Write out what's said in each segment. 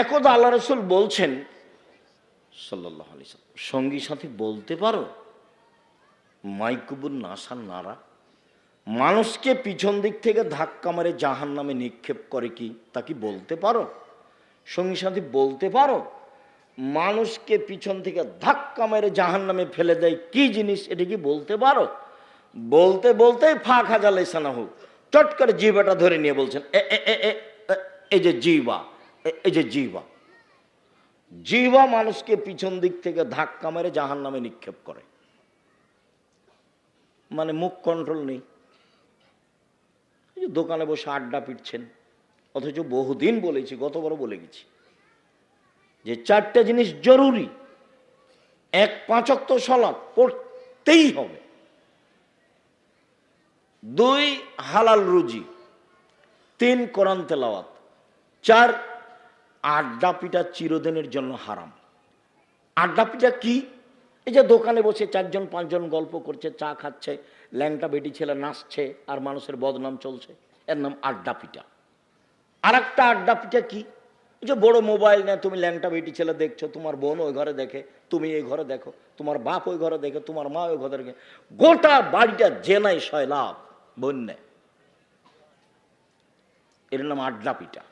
একদা আল্লাহ রসুল বলছেন সাল্লাহ আলি সঙ্গী সাথী বলতে পারো? মাইকুবুর নাসার নারা। মানুষকে পিছন দিক থেকে ধাক্কা মারে জাহান নামে নিক্ষেপ করে কি তা কি বলতে পারো? সঙ্গী সাথী বলতে পারো? মানুষকে পিছন থেকে ধাক্কা মেরে জাহান নামে ফেলে দেয় কি জিনিস এটা কি বলতে পারো? বলতে বলতে ফা খাজা লেসানা হোক চট করে জিবাটা ধরে নিয়ে বলছেন, এ এই যে জিবা এই যে জিবা জিবা মানুষকে পিছন দিক থেকে ধাক্কা মেরে জাহান নামে নিক্ষেপ করে। মানে মুখ কন্ট্রোল নেই। দোকানে বসে আড্ডা পিটছেন, অথচ বহুদিন বলেছি, গতবারও বলে গেছি যে চারটা জিনিস জরুরি। এক পাঁচক তো সলাপ পড়তেই হবে। দুই হালাল রুজি। তিন কোরআন তেলাওয়াত। চার আড্ডা পিটা চিরদিনের জন্য হারাম। আড্ডা পিটা কি? এই যে দোকানে বসে চারজন, পাঁচজন গল্প করছে, চা খাচ্ছে, ল্যাংটা বেটি ছেলে নাচছে, আর মানুষের বদনাম চলছে। এর নাম আড্ডা পিটা আর একটা আড্ডা পিটা কি? যে বড় মোবাইল নেয়, তুমি ল্যাংটা বেটি ছেলে দেখছ, তোমার বোন ওই ঘরে দেখে, তুমি এই ঘরে দেখো, তোমার বাপ ওই ঘরে দেখে, তোমার মা ওই ঘরে দেখে। গোটা বাড়িটা জেনাই লাভ বন্যে এর নাম আড্ডা পিটা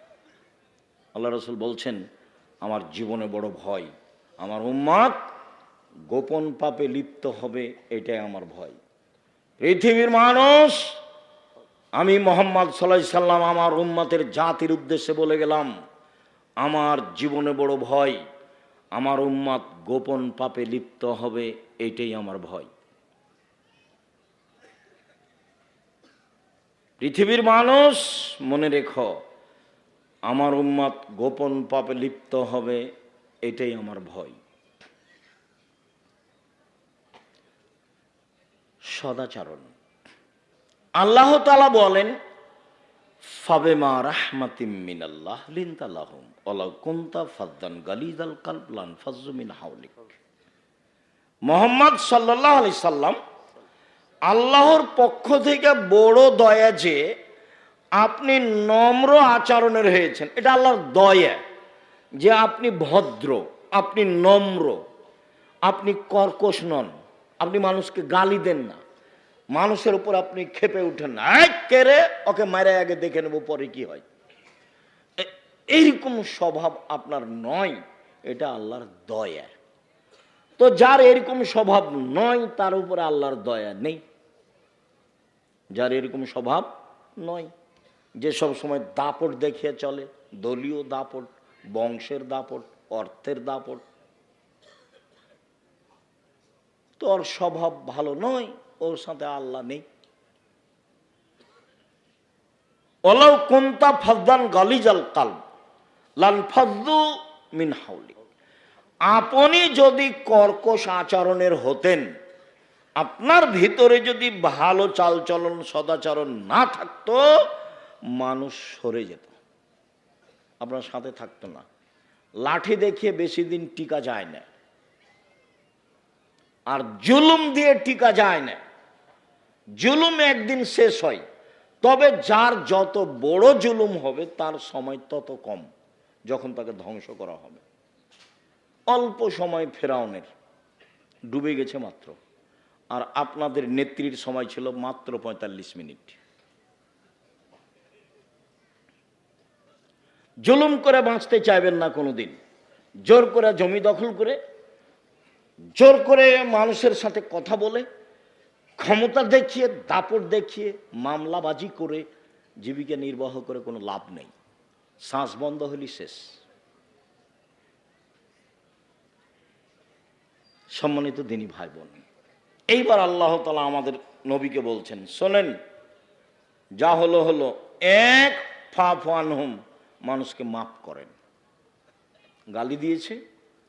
আল্লাহ রসুল বলছেন, আমার জীবনে বড় ভয়, আমার উম্মাদ গোপন পাপে লিপ্ত হবে, এটাই আমার ভয়। পৃথিবীর মানুষ, আমি মোহাম্মদ সাল্লাহ সাল্লাম, আমার উম্মাতের জাতির উদ্দেশ্যে বলে গেলাম, আমার জীবনে বড় ভয়, আমার উম্মাদ গোপন পাপে লিপ্ত হবে, এটাই আমার ভয়। পৃথিবীর মানুষ, মনে রেখো আমার উম্মাদ গোপন পাপে লিপ্ত হবে, এটাই আমার ভয়। সদাচরণ। আল্লাহ তালা বলেন ফাবেমা রাহমাতিম মিনাল্লাহ লিনতালাহুম ওয়ালাউ কুনতা ফাদ্দান গালিদাল কালবলান ফাজমিন হাওলিক। মোহাম্মদ সাল্লাল্লাহু আলাইহি সাল্লাম আল্লাহর পক্ষ থেকে বড় দয়া যে আপনি নম্র আচরণের হয়েছেন। এটা আল্লাহর দয়া যে আপনি ভদ্র, আপনি নম্র, আপনি কর্কশ নন, আপনি মানুষকে গালি দেন না। মানুষের উপর আপনি খেপে উঠেন না। কেরে ওকে মারে আগে দেখে নেব, পরে কি হয়? এইরকম স্বভাব আপনার নয়, এটা আল্লাহর দয়া। তো যার এরকম স্বভাব নয়, তার উপরে আল্লাহর দয়া নেই। যার এরকম স্বভাব নয়। যে সব সময় দাপট দেখিয়ে চলে, দলীয় দাপট, বংশের দাপট, অর্থের দাপট। তোর স্বভাব ভালো নয়, ওর সাথে আল্লাহ নেই। ওলাও কোনটা ফাজদান গালিজাল কাল লাল ফাজদু মিন হাউলি আপনি যদি কর্কশ আচরণের হতেন, আপনার ভিতরে যদি ভালো চালচলন, সদাচরণ না থাকতো মানুষ সরে যেত। আপনার সাথে থাকতো না। লাঠি দেখিয়ে বেশি দিন টিকা যায় না। আর জুলুম দিয়ে টিকা যায় না। জুলুম একদিন শেষ হয়। তবে যার যত বড় জুলুম হবে, তার সময় তত কম, যখন তাকে ধ্বংস করা হবে। অল্প সময় ফেরাউনের ডুবে গেছে মাত্র। আর আপনাদের নেত্রীর সময় ছিল মাত্র পঁয়তাল্লিশ মিনিট। জুলুম করে বাঁচতে চাইবেন না কোনোদিন। জোর করে জমি দখল করে, জোর করে মানুষের সাথে কথা বলে, ক্ষমতা দেখিয়ে, দাপট দেখিয়ে, মামলাবাজি করে, জীবিকা নির্বাহ করে কোনো লাভ নেই। শ্বাস বন্ধ হলি শেষ। সম্মানিত দিনী ভাই বোন এইবার আল্লাহ তালা আমাদের নবীকে বলছেন, শোনেন, যা হলো হলো, এক ফা ফান হুম মানুষকে মাফ করেন। গালি দিয়েছে,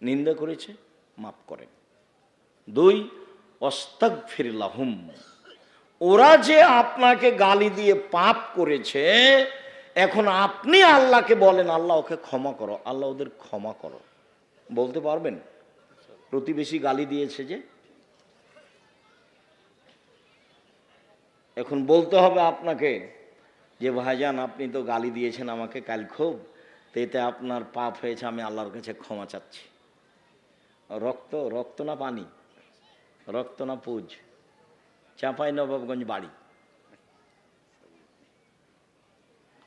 নিন্দা করেছে, মাফ করেন। দুই অস্তাক ফিরলাহুম ওরা যে আপনাকে গালি দিয়ে পাপ করেছে, এখন আপনি আল্লাহকে বলেন, আল্লাহ ওকে ক্ষমা করো, আল্লাহ ওদের ক্ষমা করো। বলতে পারবেন? প্রতিবেশী গালি দিয়েছে যে? এখন বলতে হবে আপনাকে যে ভাইজান, আপনি তো গালি দিয়েছেন আমাকে কাল খুব, তো এতে আপনার পাপ হয়েছে, আমি আল্লাহর কাছে ক্ষমা চাচ্ছি। রক্ত রক্ত না পানি? রক্ত না পুজ? চাঁপাই নবাবগঞ্জ বাড়ি।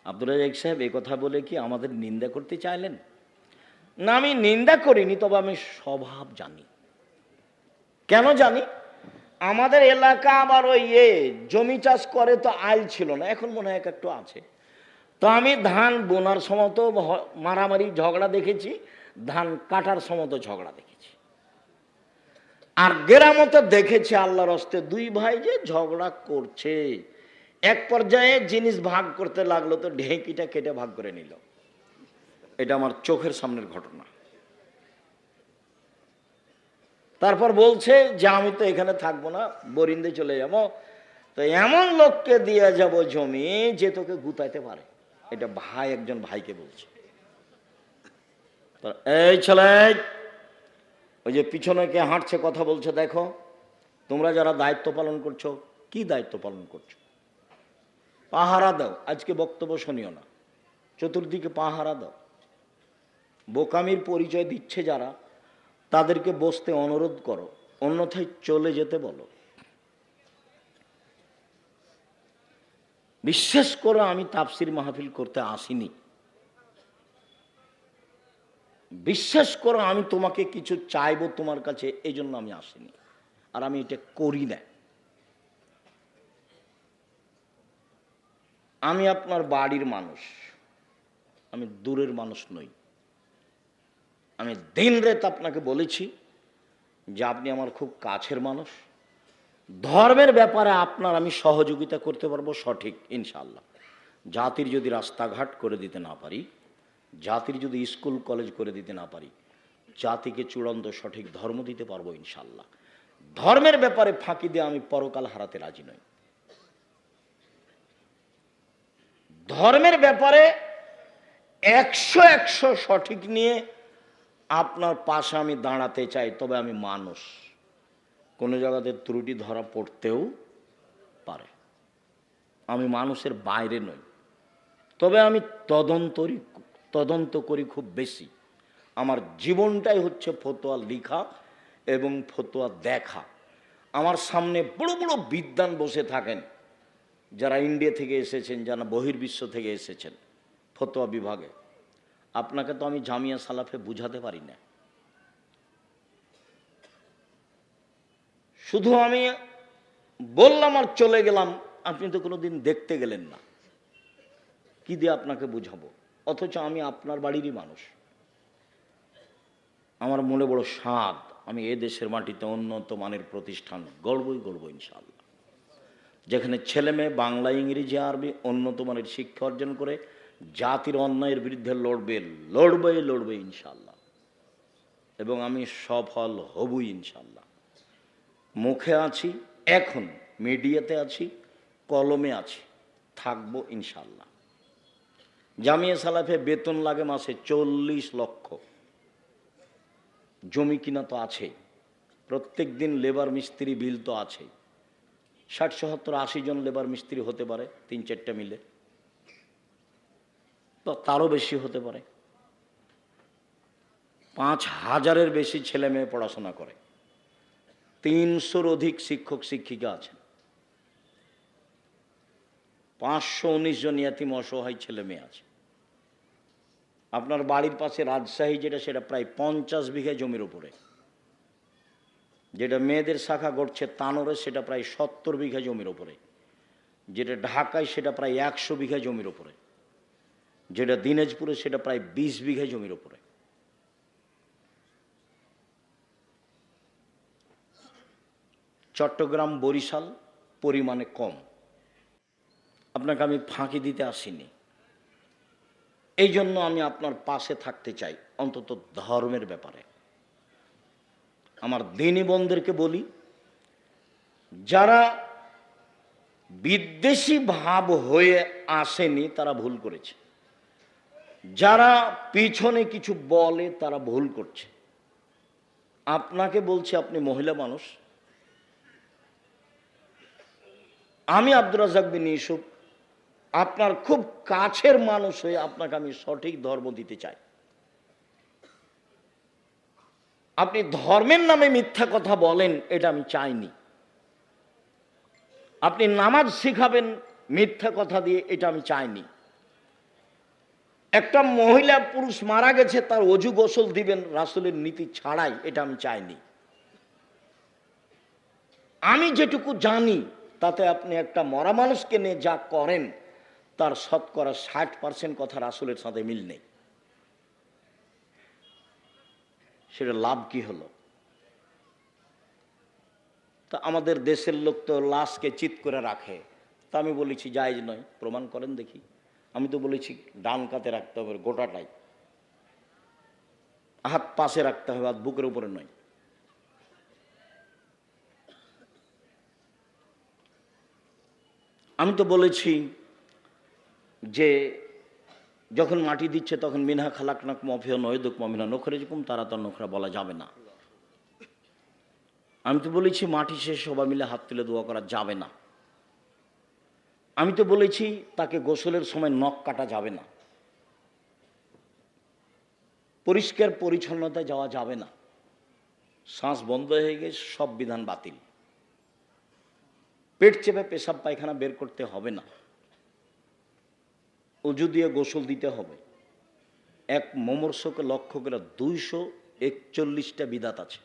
আব্দুল রাজাক সাহেব, এ কথা বলে কি আমাদের নিন্দা করতে চাইলেন? না, আমি নিন্দা করিনি, তবে আমি স্বভাব জানি। কেন জানি? আমাদের এলাকা আবার ওই ইয়ে জমি চাষ করে তো আইল ছিল না, এখন মনে হয় এক একটু আছে। তো আমি ধান বোনার সময় তো মারামারি ঝগড়া দেখেছি, ধান কাটার সময় তো ঝগড়া দেখেছি। আর গ্রামতে দেখেছি আল্লাহর হস্তে দুই ভাই যে ঝগড়া করছে। এক পর্যায়ে জিনিস ভাগ করতে লাগল, তো ঢেঁকিটা কেটে ভাগ করে নিল। এটা আমার চোখের সামনের ঘটনা। তারপর বলছে, যে, আমি তো এখানে থাকব না, বরিন্দে চলে যাব। তো এমন লোককে দিয়ে যাব জমি যে তোকে গুতাইতে পারে। এটা ভাই, একজন ভাইকে বলছে। এই ছেলে, ওই যে পিছনে কে হাঁটছে, কথা বলছে, দেখো, তোমরা যারা দায়িত্ব পালন করছ, কি দায়িত্ব পালন করছ? পাহারা দাও, আজকে বক্তব্য শুনিও না। চতুর্দিকে পাহারা দাও। বোকামির পরিচয় দিচ্ছে যারা তাদেরকে বসতে অনুরোধ করো, অন্যথায় চলে যেতে বলো। বিশ্বাস করো, আমি তাফসির মাহফিল করতে আসিনি। বিশ্বাস করো, আমি তোমাকে কিছু চাইব তোমার কাছে এই জন্য আমি আসিনি। আর আমি এটা করি না। আমি আপনার বাড়ির মানুষ, আমি দূরের মানুষ নই। আমি দিন রাত আপনাকে বলেছি যে আপনি আমার খুব কাছের মানুষ। ধর্মের ব্যাপারে আপনার আমি সহযোগিতা করতে পারব সঠিক ইনশাল্লাহ জাতির যদি রাস্তাঘাট করে দিতে না পারি, জাতির যদি স্কুল, কলেজ করে দিতে না পারি, জাতিকে চূড়ান্ত সঠিক ধর্ম দিতে পারব ইনশাল্লাহ ধর্মের ব্যাপারে ফাঁকি দিয়ে আমি পরকাল হারাতে রাজি নই। ধর্মের ব্যাপারে একশো একশো সঠিক নিয়ে আপনার পাশে আমি দাঁড়াতে চাই, তবে আমি মানুষ। কোনো জায়গাতে ত্রুটি ধরা পড়তেও পারে। আমি মানুষের বাইরে নই। তবে আমি তদন্তরি তদন্ত করি খুব বেশি। আমার জীবনটাই হচ্ছে ফতোয়া লিখা এবং ফতোয়া দেখা। আমার সামনে বড় বড় বিদ্যান বসে থাকেন, যারা ইন্ডিয়া থেকে এসেছেন, যারা বহির্বিশ্ব থেকে এসেছেন, ফতোয়া বিভাগে। আপনাকে তো আমি জামিয়া সালাফে বুঝাতে পারি না। শুধু আমি বললাম আর চলে গেলাম, আপনি তো কোনোদিন দেখতে গেলেন না। কি দিয়ে আপনাকে বুঝাবো? অথচ আমি আপনার বাড়িরই মানুষ। আমার মনে বড় স্বাদ আমি এ দেশের মাটিতে উন্নত মানের প্রতিষ্ঠান গর্বই গর্ব ইনশাল্লাহ যেখানে ছেলে মেয়ে বাংলা, ইংরেজি, আরবি উন্নত মানের শিক্ষা অর্জন করে জাতির অন্যায়ের বিরুদ্ধে লড়বে লড়বে লড়বে ইনশাল্লাহ এবং আমি সফল হবই ইনশাল্লাহ মুখে আছি, এখন মিডিয়াতে আছি, কলমে আছি, থাকব ইনশাল্লাহ জামিয়া সালাফে বেতন লাগে মাসে চল্লিশ লক্ষ। জমি কিনা তো আছেই প্রত্যেক দিন লেবার মিস্ত্রি বিল তো আছেই ষাট, সত্তর, আশি জন লেবার মিস্ত্রি হতে পারে, তিন চারটা মিলে। তো তারও বেশি হতে পারে। পাঁচ হাজারের বেশি ছেলে মেয়ে পড়াশোনা করে। তিনশোর অধিক শিক্ষক, শিক্ষিকা আছেন। পাঁচশো উনিশ জন ইয়াতিম অসহায় ছেলে মেয়ে আছে। আপনার বাড়ির পাশে রাজশাহী যেটা, সেটা প্রায় পঞ্চাশ বিঘা জমির উপরে। যেটা মেয়েদের শাখা গড়ছে তানোরে, সেটা প্রায় সত্তর বিঘা জমির উপরে। যেটা ঢাকায়, সেটা প্রায় একশো বিঘা জমির উপরে। যেটা দিনাজপুরে, সেটা প্রায় বিশ বিঘা জমির ওপরে। চট্টগ্রাম বরিশাল পরিমাণে কম। আপনাকে আমি ফাঁকি দিতে আসিনি। এই জন্য আমি আপনার পাশে থাকতে চাই, অন্তত ধর্মের ব্যাপারে। আমার দিনী বোনদেরকে বলি, যারা বিদ্বেষী ভাব হয়ে আসেনি, তারা ভুল করেছে। যারা পিছনে কিছু বলে, তারা ভুল করছে। আপনাকে বলছি, আপনি মহিলা মানুষ। আমি আব্দুর রাজাক বিন ইউসুফ, আপনার খুব কাছের মানুষ হয়ে আপনাকে আমি সঠিক ধর্ম দিতে চাই। আপনি ধর্মের নামে মিথ্যা কথা বলেন, এটা আমি চাইনি। আপনি নামাজ শিখাবেন, মিথ্যা কথা দিয়ে এটা আমি চাইনি। একটা মহিলা পুরুষ মারা গেছে, তার অজু গোসল দিবেন, রাসুলের নীতি ছাড়াই, এটা আমি চাইনি। আমি যেটুকু জানি, তাতে আপনি একটা মরা মানুষকে নিয়ে যা করেন, তার শতকরা ষাট পার্সেন্ট কথা রাসুলের সাথে মিল নেই। সেটা লাভ কি হলো? তা আমাদের দেশের লোক তো লাশকে চিত করে রাখে। তা আমি বলেছি, জায়জ নয়, প্রমাণ করেন দেখি। আমি তো বলেছি, ডান কাতে রাখতে হবে, গোটাটাই। হাত পাশে রাখতে হবে, হাত বুকের উপরে নয়। আমি তো বলেছি যে, যখন মাটি দিচ্ছে তখন মিনহা খালাক নাক মফিয়া নয়দুক মমিনা নখরে যেরকম তারা তো নখরা বলা যাবে না। আমি তো বলেছি মাটি শেষ সবাই মিলে হাত তুলে দোয়া করা যাবে না। আমি তো বলেছি, তাকে গোসলের সময় নখ কাটা যাবে না। পরিষ্কার পরিচ্ছন্নতায় যাওয়া যাবে না। শ্বাস বন্ধ হয়ে গেছে, সব বিধান বাতিল। পেট চেপে পেশাব পায়খানা বের করতে হবে না। উজু দিয়ে গোসল দিতে হবে। এক মমর্ষকে লক্ষ্য করে দুইশো একচল্লিশটা বিদাত আছে।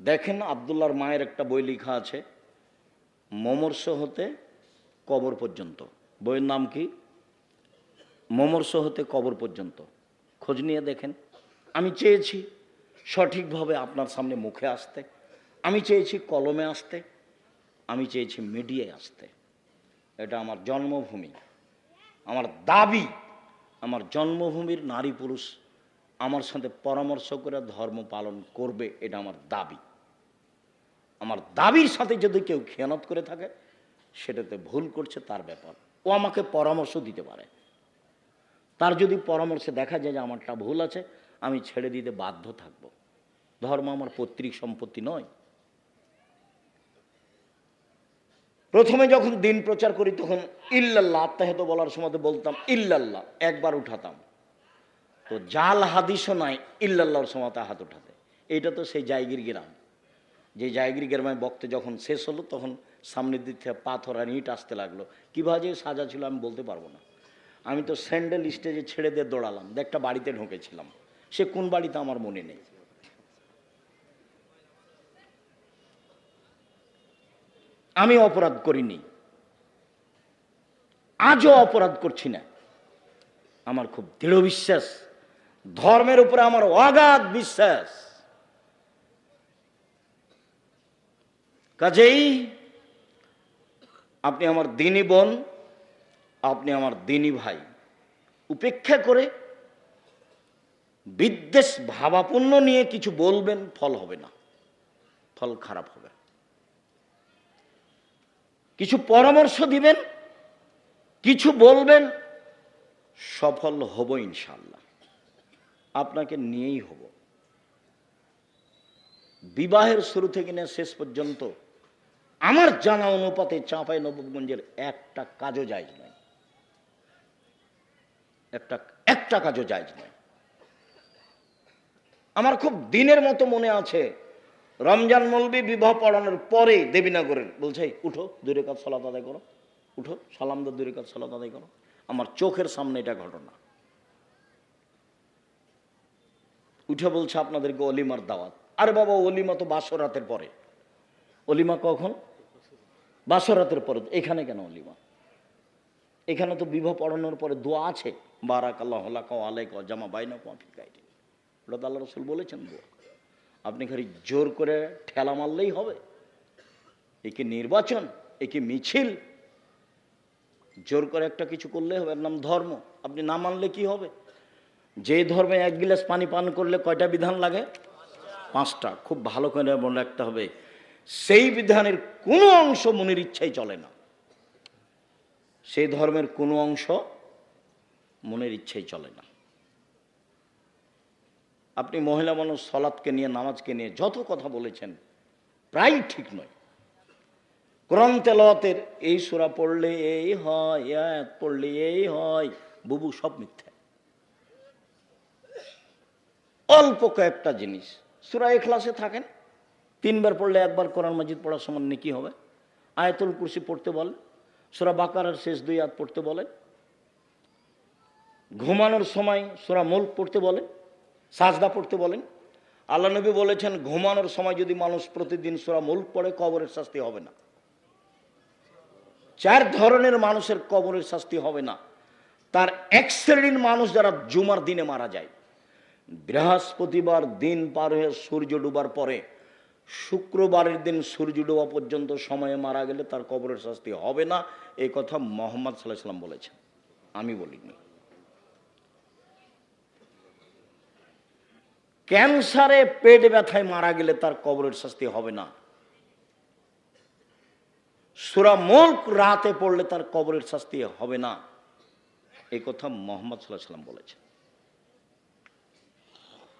দেখেন আবদুল্লার মায়ের একটা বই লেখা আছে মমর্ষ হতে কবর পর্যন্ত। বইয়ের নাম কি? মমর্ষ হতে কবর পর্যন্ত। খোঁজ নিয়ে দেখেন। আমি চেয়েছি সঠিকভাবে আপনার সামনে মুখে আসতে। আমি চেয়েছি কলমে আসতে। আমি চেয়েছি মিডিয়ায় আসতে। এটা আমার জন্মভূমি। আমার দাবি, আমার জন্মভূমির নারী পুরুষ আমার সাথে পরামর্শ করে ধর্ম পালন করবে, এটা আমার দাবি। আমার দাবির সাথে যদি কেউ খেয়ানত করে থাকে, সেটাতে ভুল করছে তার ব্যাপার। ও আমাকে পরামর্শ দিতে পারে। তার যদি পরামর্শে দেখা যায় যে আমারটা ভুল আছে, আমি ছেড়ে দিতে বাধ্য থাকব। ধর্ম আমার পৈতৃক সম্পত্তি নয়। প্রথমে যখন দিন প্রচার করি, তখন ইল্লাল্লাহ আত্মাহেত বলার সময় বলতাম, ইল্লাল্লাহ একবার উঠাতাম। তো জাল হাদিসও নাই, ইল্লাল্লাহর সময় হাত উঠাতে। এটা তো সেই জায়গির গ্রাম। যে জায়গির গ্রামে বক্তে যখন শেষ হলো, তখন সামনের দিক থেকে পাথর আর ইট আসতে লাগল। কীভাবে যে সাজা ছিল আমি বলতে পারব না। আমি তো স্যান্ডেল স্টেজে ছেড়ে দিয়ে দৌড়ালাম একটা বাড়িতে ঢুকেছিলাম। সে কোন বাড়িতে আমার মনে নেই। আমি অপরাধ করিনি। আজও অপরাধ করছি না। আমার খুব দৃঢ় বিশ্বাস, ধর্মের উপরে আমার অগাধ বিশ্বাস। কাজেই আপনি আমার দিনী বোন, আপনি আমার দিনী ভাই। উপেক্ষা করে বিদ্বেষ ভাবাপন্ন নিয়ে কিছু বলবেন, ফল হবে না। ফল খারাপ হবে। কিছু পরামর্শ দিবেন, কিছু বলবেন, সফল হব ইনশাল্লাহ আপনাকে নিয়েই হব। বিবাহের শুরু থেকে নিয়ে শেষ পর্যন্ত আমার জানা অনুপাতে চাঁপাই নবগঞ্জের একটা কাজও যায় নয়। একটা একটা কাজও যায় নয়। আমার খুব দিনের মতো মনে আছে, রমজান মলবি বিবাহ পড়ানোর পরে দেবীনগরের, বলছে, উঠো দূরে কাজ সলাত আদায় করো, উঠো, সালাম দা কাজ সলাত আদায় করো। আমার চোখের সামনে এটা ঘটনা। উঠে বলছে, আপনাদেরকে অলিমার দাওয়াত। আরে বাবা, অলিমা তো বাসরাতের পরে। অলিমা কখন? বাসরাতের পরে। এখানে কেন অলিমা? এখানে তো বিবাহ পড়ানোর পরে দোয়া আছে। বারাক আল্লাহ আলাইক জামা বাইনা কফি গাইডে ওটা তো আল্লাহ রসুল বলেছেন দোয়া। আপনি খালি জোর করে ঠেলা মারলেই হবে। এ কি নির্বাচন এ কি মিছিল। জোর করে একটা কিছু করলে হবে। নাম ধর্ম। আপনি না মানলে কি হবে? যে ধর্মে এক গিলাস পানি পান করলে কয়টা বিধান লাগে? পাঁচটা। খুব ভালো করে মনে রাখতে হবে। সেই বিধানের কোনো অংশ মনের ইচ্ছাই চলে না। সেই ধর্মের কোনো অংশ মনের ইচ্ছাই চলে না। আপনি মহিলা মানুষ সলাৎকে নিয়ে, নামাজকে নিয়ে যত কথা বলেছেন, প্রায় ঠিক নয়। কোরআন এই সুরা পড়লে এই হয় পড়লে এই হয়, বুবু সব মিথ্যা। অল্প কয়েকটা জিনিস। সুরা এখলাসে থাকেন? তিনবার পড়লে একবার কোরআন মাজিদ পড়ার সমান কি হবে। আয়াতুল কুরসি পড়তে বলে, সোরা বাকারার শেষ দুই আয়াত পড়তে বলে, ঘুমানোর সময় সোরা মুল্ক পড়তে বলে, সাজদা পড়তে বলেন। আল্লাহ নবী বলেছেন, ঘুমানোর সময় যদি মানুষ প্রতিদিন সোরা মুল্ক পড়ে, কবরের শাস্তি হবে না। চার ধরনের মানুষের কবরের শাস্তি হবে না। তার এক শ্রেণির মানুষ যারা জুমার দিনে মারা যায়, বৃহস্পতিবার দিন পার হয়ে সূর্য ডুবার পরে শুক্রবারের দিন সূর্য ডোবা পর্যন্ত সময়ে মারা গেলে তার কবরের শাস্তি হবে না। এই কথা মোহাম্মদ সাল্লাহ সাল্লাম বলেছেন। আমি বলিনি। ক্যান্সারে পেট ব্যথায় মারা গেলে তার কবরের শাস্তি হবে না। সুরা মুল্ক রাতে পড়লে তার কবরের শাস্তি হবে না। এই কথা মোহাম্মদ সাল্লাহ সাল্লাম বলেছেন।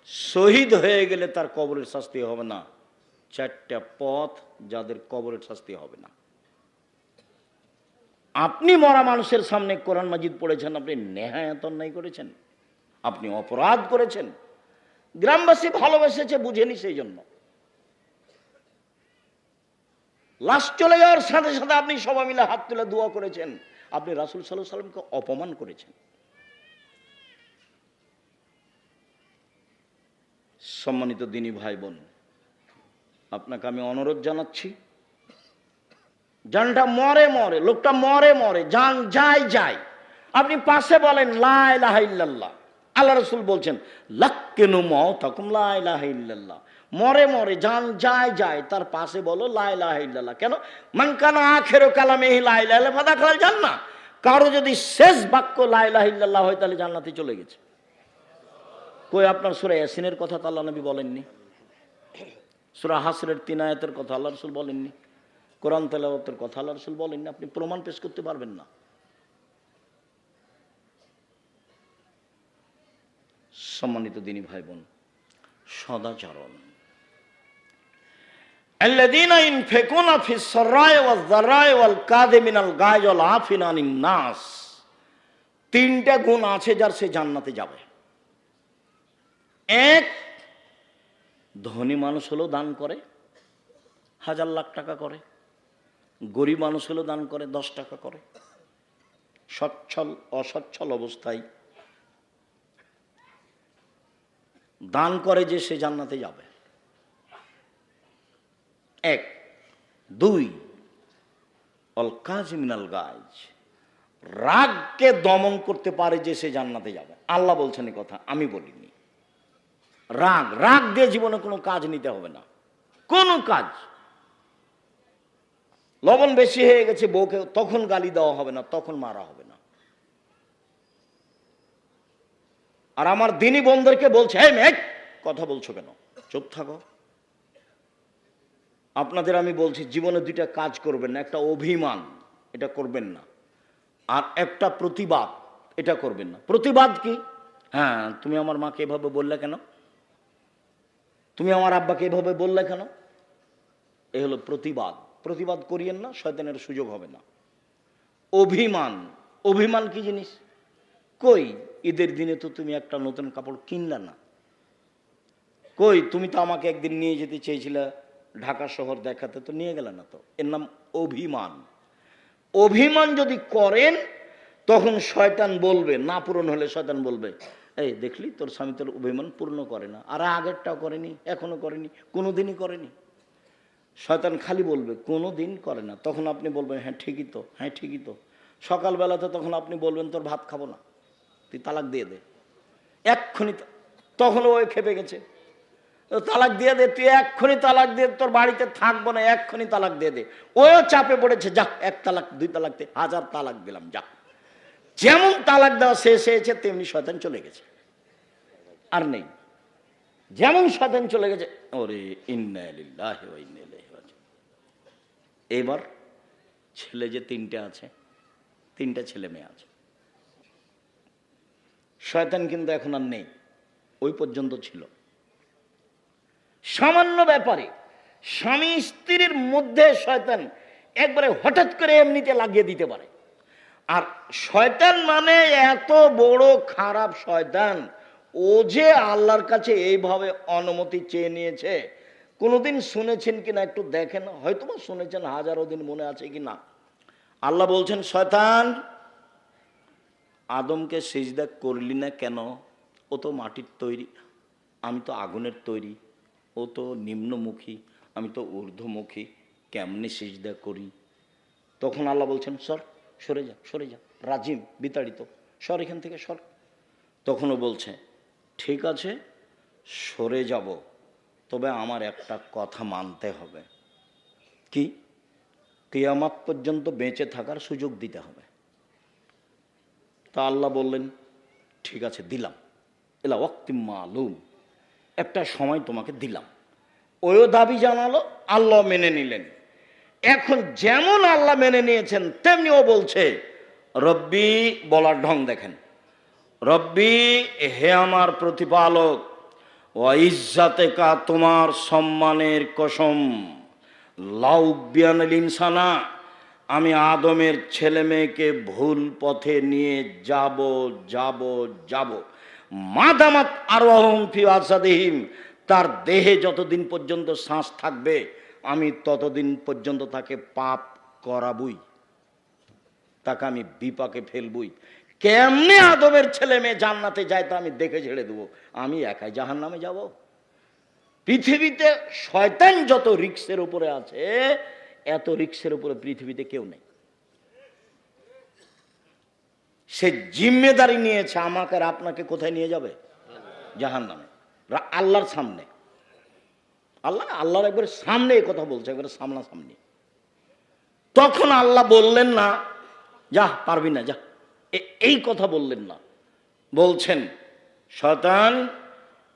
শহীদ হয়ে গেলে তার কবরের শাস্তি হবে না। চারটা পথ যাদের কবরের শাস্তি হবে না। আপনি মরা মানুষের সামনে কোরআন মাজিদ পড়েছেন, আপনি নেহায়াত অন্যায় করেছেন, আপনি অপরাধ করেছেন। গ্রামবাসী ভালোবেসেছে, বুঝেনি সেই জন্য লাশ চলে যাওয়ার সাথে সাথে আপনি সবাই মিলে হাত তুলে দোয়া করেছেন, আপনি রাসুল সাল্লাহ সাল্লামকে অপমান করেছেন। সম্মানিত দিনী ভাই বোন আপনাকে আমি অনুরোধ জানাচ্ছি। জানটা মরে মরে, লোকটা মরে মরে, জান যায় যায়। আপনি পাশে বলেন লাহাইল্লাহ আল্লাহ রসুল বলছেন, লাক্কেনু ম তখন লাই লাহাইল্লাহ মরে মরে, জান যায় যায়, তার পাশে বলো লাই লাহাইল্লাহ কেন? মানকানা আখের কালামে লাই লাইলে ফাদা খাল জান না কারও যদি শেষ বাক্য লাই লাহিল্লাহ হয়, তাহলে জান্নাতে চলে গেছে। কই আপনার সুরা ইয়াসিনের কথা তো আল্লাহ নবী বলেননি। সুরা হাসরের তিন আয়াতের কথা আল্লাহ রসুল বলেননি। কোরআন তেলাওয়াতের কথা আল্লাহ রসুল বলেননি। আপনি প্রমাণ পেশ করতে পারবেন না। সম্মানিত দিনী ভাই বোন সদাচরণ তিনটা গুণ আছে যার সে জান্নাতে যাবে। এক ধনী মানুষ হলেও দান করে, হাজার লাখ টাকা করে, গরিব মানুষ হলেও দান করে, দশ টাকা করে। সচ্ছল, অসচ্ছল অবস্থায় দান করে যে সে জান্নাতে যাবে। এক। দুই। অল কাজ মিনাল গাছ রাগকে দমন করতে পারে যে সে জান্নাতে যাবে। আল্লাহ বলছেন কথা, আমি বলিনি। রাগ রাগ দিয়ে জীবনে কোনো কাজ নিতে হবে না। কোনো কাজ। লবণ বেশি হয়ে গেছে, বউকে তখন গালি দেওয়া হবে না, তখন মারা হবে না। আর আমার দিনী বোনদেরকে বলছে হ্যাঁ মেঘ কথা বলছো কেন? চুপ থাকো। আপনাদের আমি বলছি, জীবনে দুইটা কাজ করবেন না, একটা অভিমান, এটা করবেন না। আর একটা প্রতিবাদ, এটা করবেন না। প্রতিবাদ কি? হ্যাঁ তুমি আমার মাকে এভাবে বললে কেন? তুমি আমার আব্বাকে এভাবে বললে কেন? এ হলো প্রতিবাদ। প্রতিবাদ করিয়েন না, শয়তানের সুযোগ হবে না। অভিমান। অভিমান কি জিনিস? কই, ঈদের দিনে তো তুমি একটা নতুন কাপড় কিনলে না। কই, তুমি তো আমাকে একদিন নিয়ে যেতে চেয়েছিলে, ঢাকা শহর দেখাতে, তো নিয়ে গেলে না তো? এর নাম অভিমান। অভিমান যদি করেন, তখন শয়তান বলবে, না পূরণ হলে শয়তান বলবে এই দেখলি তোর স্বামী তোর অভিমান পূর্ণ করে না, আর আগেরটাও করেনি এখনও করেনি কোনো দিনই করেনি। শয়তান খালি বলবে কোনো দিন করে না। তখন আপনি বলবেন হ্যাঁ ঠিকই তো হ্যাঁ ঠিকই তো। সকালবেলাতে তখন আপনি বলবেন, তোর ভাত খাব না, তুই তালাক দিয়ে দে। এক্ষুনি তা- তখন ওই খেপে গেছে। তালাক দিয়ে দে, তুই এক্ষুনি তালাক দিয়ে তোর বাড়িতে থাকব না, এক্ষুনি তালাক দিয়ে দে। ওও চাপে পড়েছে, যাক, এক তালাক, দুই তালাক হাজার তালাক দিলাম, যাক। যেমন তালাক দেওয়া শেষ হয়েছে, তেমনি শয়তান চলে গেছে। আর নেই। যেমন শয়তান চলে গেছে, ওরে। এবার ছেলে যে তিনটে আছে, তিনটা ছেলে মেয়ে আছে। শয়তান কিন্তু এখন আর নেই, ওই পর্যন্ত ছিল। সামান্য ব্যাপারে স্বামী স্ত্রীর মধ্যে শয়তান একবারে হঠাৎ করে এমনিতে লাগিয়ে দিতে পারে। আর শয়তান মানে এত বড় খারাপ শয়তান। ও যে আল্লাহর কাছে এইভাবে অনুমতি চেয়ে নিয়েছে। কোনোদিন শুনেছেন কিনা একটু দেখেন। হয়তো বা শুনেছেন, হাজারো দিন মনে আছে কি না আল্লাহ বলছেন, শয়তান, আদমকে সিজদা করলি না কেন? ও তো মাটির তৈরি, আমি তো আগুনের তৈরি, ও তো নিম্নমুখী, আমি তো ঊর্ধ্বমুখী, কেমনি সিজদা করি? তখন আল্লাহ বলছেন, সর সরে যা সরে যা। রাজিম, বিতাড়িত। সর এখান থেকে, সর। তখনও বলছে, ঠিক আছে, সরে যাব। তবে আমার একটা কথা মানতে হবে। কি? কেয়ামাত পর্যন্ত বেঁচে থাকার সুযোগ দিতে হবে। তা আল্লাহ বললেন, ঠিক আছে, দিলাম। এলা ওয়াক্তিম মালুম। একটা সময় তোমাকে দিলাম। ওও দাবি জানালো, আল্লাহ মেনে নিলেন। এখন যেমন আল্লাহ মেনে নিয়েছেন তেমনি ও বলছে, রব্বি বলার ঢং দেখেন। রব্বি, হে আমার প্রতিপালক ও ইজ্জাতে কা তোমার সম্মানের কসম। লাউবিয়ান ইনসানা, আমি আদমের ছেলে মেয়েকে ভুল পথে নিয়ে যাব যাব যাব। মাদামাত আরোহম ফি আসাদিহিম তার দেহে যতদিন পর্যন্ত শ্বাস থাকবে আমি ততদিন পর্যন্ত তাকে পাপ করাবই। তাকে আমি বিপাকে ফেলবই। কেমনে আদমের ছেলে মেয়ে জান্নাতে যায় তা আমি দেখে ছেড়ে দেবো। আমি একাই জাহান নামে যাব। পৃথিবীতে শয়তান যত রিক্সের উপরে আছে, এত রিক্সের উপরে পৃথিবীতে কেউ নেই। সে জিম্মেদারি নিয়েছে, আমাকে আর আপনাকে কোথায় নিয়ে যাবে? জাহান নামে আল্লাহর সামনে। আল্লাহ আল্লাহর একবারে সামনে এই কথা বলছে, একবারে সামনাসামনি। তখন আল্লাহ বললেন না, যা, পারবি না, যা। এই কথা বললেন না। বলছেন শতান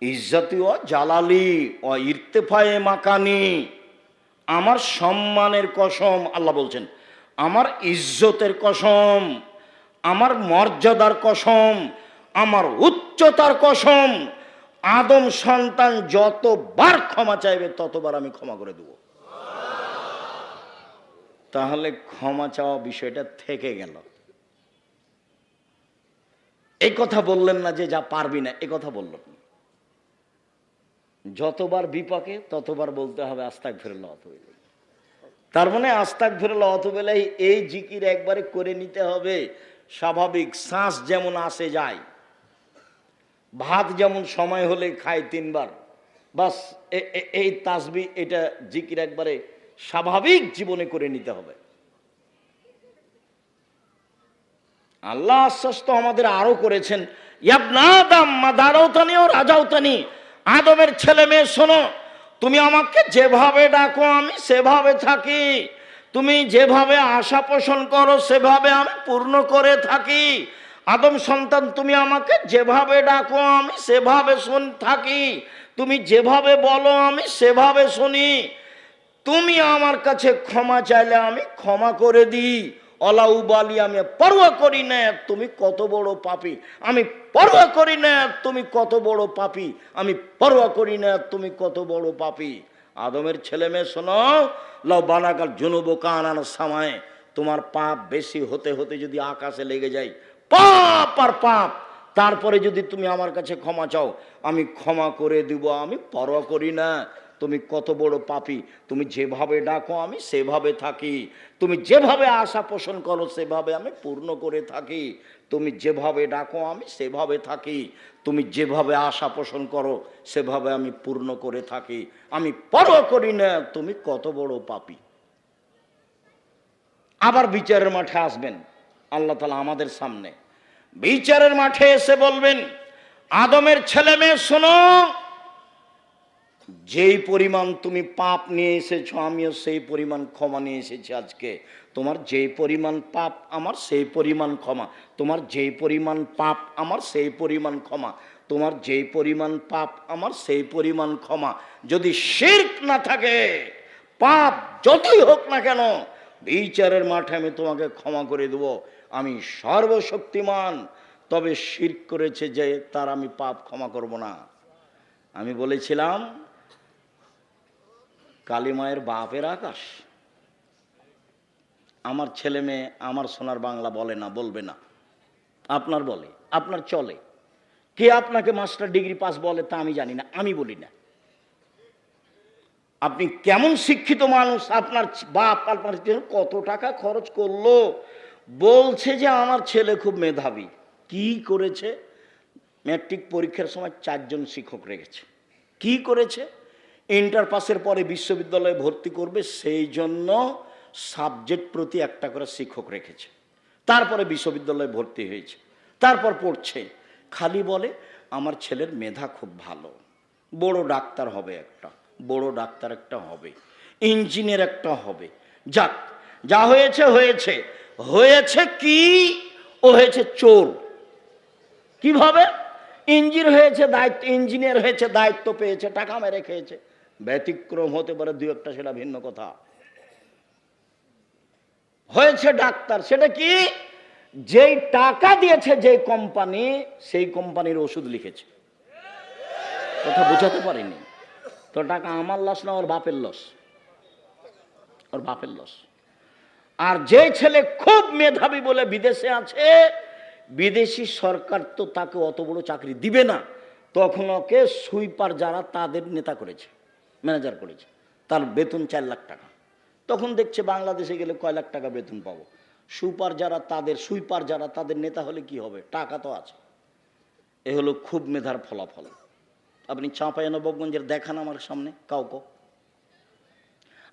ইজ্জতি ও জালালি ও ইর্তেফায়ে মাকানি, আমার সম্মানের কসম, আল্লাহ বলছেন, আমার ইজ্জতের কসম, আমার মর্যাদার কসম, আমার উচ্চতার কসম আদম সন্তান যতবার ক্ষমা চাইবে, ততবার আমি ক্ষমা করে দেব। তাহলে ক্ষমা চাওয়া বিষয়টা থেকে গেল। এই কথা বললেন না যে যা পারবি না, এ কথা বললেন যতবার বিপাকে, ততবার বলতে হবে আস্তাক ফেরল অতবেলাই তার মানে আস্তাক ফেরল অতবেলাই এই জিকির একবারে করে নিতে হবে। স্বাভাবিক শ্বাস যেমন আসে যায় ভাত যেমন সময় হলে খায় তিনবার, বাস এই তাসবি এটা জিকির একবারে স্বাভাবিক জীবনে করে নিতে হবে। আল্লাহ আশ্বাস তো আমাদের আরও করেছেন দাঁড়াওতানি ও রাজাওতানি আদমের ছেলে মেয়ে শোনো, তুমি আমাকে যেভাবে ডাকো আমি সেভাবে থাকি, তুমি যেভাবে আশা পোষণ করো সেভাবে আমি পূর্ণ করে থাকি আদম সন্তান, তুমি আমাকে যেভাবে ডাকো, আমি সেভাবে শুন, থাকি। তুমি যেভাবে বলো, আমি সেভাবে শুনি। তুমি আমার কাছে ক্ষমা চাইলে আমি ক্ষমা করে দিই। অলাউবালি আমি পরোয়া করি না, তুমি কত বড় পাপি। আমি পরোয়া করি না, তুমি কত বড় পাপি। আমি পরোয়া করি না, তুমি কত বড় পাপি। আদমের ছেলে মেয়ে, শোনো। লাউ বানাকাল জনুব কানানো সামায়। তোমার পাপ বেশি হতে হতে যদি আকাশে লেগে যায় পাপ আর পাপ। তারপরে যদি তুমি আমার কাছে ক্ষমা চাও, আমি ক্ষমা করে দিব, আমি পরোয়া করি না। তুমি কত বড় পাপি, তুমি যেভাবে ডাকো, আমি সেভাবে থাকি। তুমি যেভাবে আশা পোষণ করো, সেভাবে আমি পূর্ণ করে থাকি। তুমি যেভাবে ডাকো, আমি সেভাবে থাকি। তুমি যেভাবে আশা পোষণ করো, সেভাবে আমি পূর্ণ করে থাকি। আমি পরোয়া করি না, তুমি কত বড় পাপি। আবার বিচারের মাঠে আসবেন। আল্লাহ তালা আমাদের সামনে। বিচারের মাঠে এসে বলবেন, আদমের ছেলে মেয়ে, শোনো, যেই পরিমাণ তুমি পাপ নিয়ে এসেছ, আমিও সেই পরিমাণ ক্ষমা নিয়ে এসেছি আজকে। তোমার যেই পরিমাণ পাপ আমার, সেই পরিমাণ ক্ষমা। তোমার যেই পরিমাণ পাপ আমার, সেই পরিমাণ ক্ষমা। তোমার যেই পরিমাণ পাপ আমার, সেই পরিমাণ ক্ষমা। যদি শির্ক না থাকে, পাপ যতই হোক না কেন, বিচারের মাঠে আমি তোমাকে ক্ষমা করে দেব। আমি সর্বশক্তিমান। তবে শির্ক করেছে যে তার আমি পাপ ক্ষমা করব না। আমি বলেছিলাম কালী মায়ের বাপের আকাশ। আমার ছেলে মেয়ে আমার সোনার বাংলা বলে না, বলবে না। আপনার বলে, আপনার চলে। কে আপনাকে মাস্টার ডিগ্রি পাস বলে তা আমি জানি না, আমি বলি না। আপনি কেমন শিক্ষিত মানুষ, আপনার বাপ, আপনার কত টাকা খরচ করল? বলছে যে আমার ছেলে খুব মেধাবী। কি করেছে? ম্যাট্রিক পরীক্ষার সময় চারজন শিক্ষক রেখেছে। কি করেছে? ইন্টার পাসের পরে বিশ্ববিদ্যালয়ে ভর্তি করবে, সেই জন্য সাবজেক্ট প্রতি একটা করে শিক্ষক রেখেছে। তারপরে বিশ্ববিদ্যালয়ে ভর্তি হয়েছে। তারপর পড়ছে। খালি বলে, আমার ছেলের মেধা খুব ভালো। বড় ডাক্তার হবে একটা, বড় ডাক্তার একটা হবে ইঞ্জিনিয়ার একটা হবে। যাক, যা হয়েছে হয়েছে। হয়েছে কি ও হয়েছে চোর? কীভাবে? ইঞ্জিন হয়েছে, দায়িত্ব, ইঞ্জিনিয়ার হয়েছে, দায়িত্ব পেয়েছে, টাকা মেরে খেয়েছে। ব্যতিক্রম হতে পারে, দু একটা সেটা ভিন্ন কথা। হয়েছে ডাক্তার, সেটা কি? যেই টাকা দিয়েছে যে কোম্পানি, সেই কোম্পানির ওষুধ লিখেছে। কথা বোঝাতে পারিনি। তো টাকা আমার লস না ওর বাপের লস ওর বাপের লস আর যে ছেলে খুব মেধাবী বলে বিদেশে আছে, বিদেশি সরকার তো তাকে অত বড় চাকরি দিবে না। তখন ওকে সুইপার যারা তাদের নেতা করেছে, ম্যানেজার করেছে, তার বেতন চার লাখ টাকা। তখন দেখছে বাংলাদেশে গেলে কয় লাখ টাকা বেতন পাবো। সুপার যারা তাদের, সুইপার যারা তাদের নেতা হলে কি হবে? টাকা তো আছে। এ হলো খুব মেধার ফলাফল। আপনি চাঁপাইনবাবগঞ্জের দেখান আমার সামনে, কাউকে।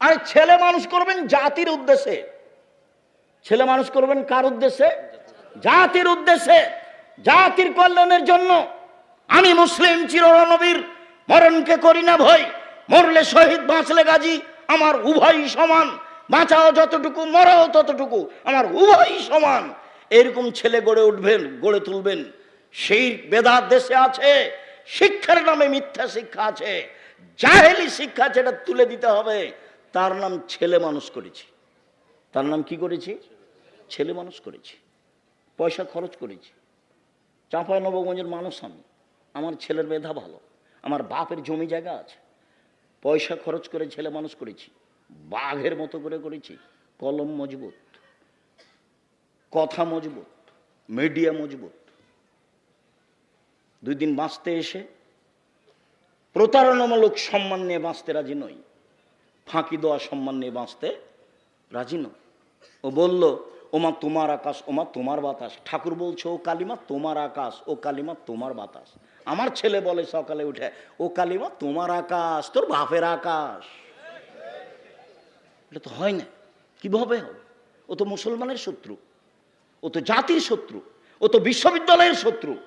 আর ছেলে মানুষ করবেন জাতির উদ্দেশ্যে। ছেলে মানুষ করবেন কার উদ্দেশ্যে? জাতির উদ্দেশ্যে, জাতির কল্যাণের জন্য। আমি মুসলিম চিরনবীর মরণকে করি না ভয়। মরলে শহীদ বাঁচলে গাজী, আমার উভয় সমান। বাঁচাও যতটুকু, মরাও ততটুকু, আমার উভয় সমান। এরকম ছেলে গড়ে উঠবেন, গড়ে তুলবেন। সেই বেদার দেশে আছে, শিক্ষার নামে মিথ্যা শিক্ষা আছে। জাহেলি শিক্ষা যেটা তুলে দিতে হবে, তার নাম ছেলে মানুষ করেছি। তার নাম কি করেছি? ছেলে মানুষ করেছি, পয়সা খরচ করেছি। চাঁপাই নবগঞ্জের মানুষ আমি, আমার ছেলের মেধা ভালো, আমার বাপের জমি জায়গা আছে। পয়সা খরচ করে ছেলে মানুষ করেছি, বাঘের মতো করে করেছি, কলম মজবুত, কথা মজবুত, মিডিয়া মজবুত। দুই দিন বাঁচতে এসে প্রতারণামূলক সম্মান নিয়ে বাঁচতে রাজি নই, ফাঁকি দেওয়া সম্মান নিয়ে বাঁচতে রাজি নই। ও বলল ওমা তোমার আকাশ, ওমা তোমার বাতাস। ঠাকুর বলছে, ও কালিমা, তোমার আকাশ, ও কালিমা, তোমার বাতাস। আমার ছেলে বলে সকালে উঠে, ও কালিমা, তোমার আকাশ, তোর বাপের আকাশ। এটা তো হয় না। কীভাবে হবে? ও তো মুসলমানের শত্রু। ও তো জাতির শত্রু। ও তো বিশ্ববিদ্যালয়ের শত্রু।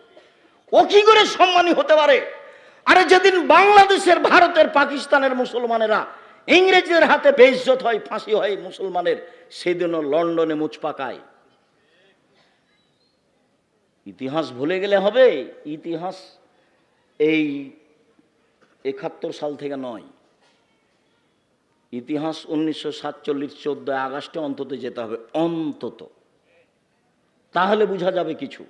ও কি করে সম্মানী হতে পারে? আরে যেদিন বাংলাদেশের, ভারতের, পাকিস্তানের মুসলমানেরা ইংরেজদের হাতে বেইজ্জত হয়, ফাঁসি হয় মুসলমানের। সেদিনও লন্ডনে মুচ পাকায় ইতিহাস ভুলে গেলে হবে, ইতিহাস এই একাত্তর সাল থেকে নয়। ইতিহাস উনিশশো সাতচল্লিশ চোদ্দ আগস্টে অন্তত যেতে হবে, অন্তত। তাহলে বোঝা যাবে কিছু।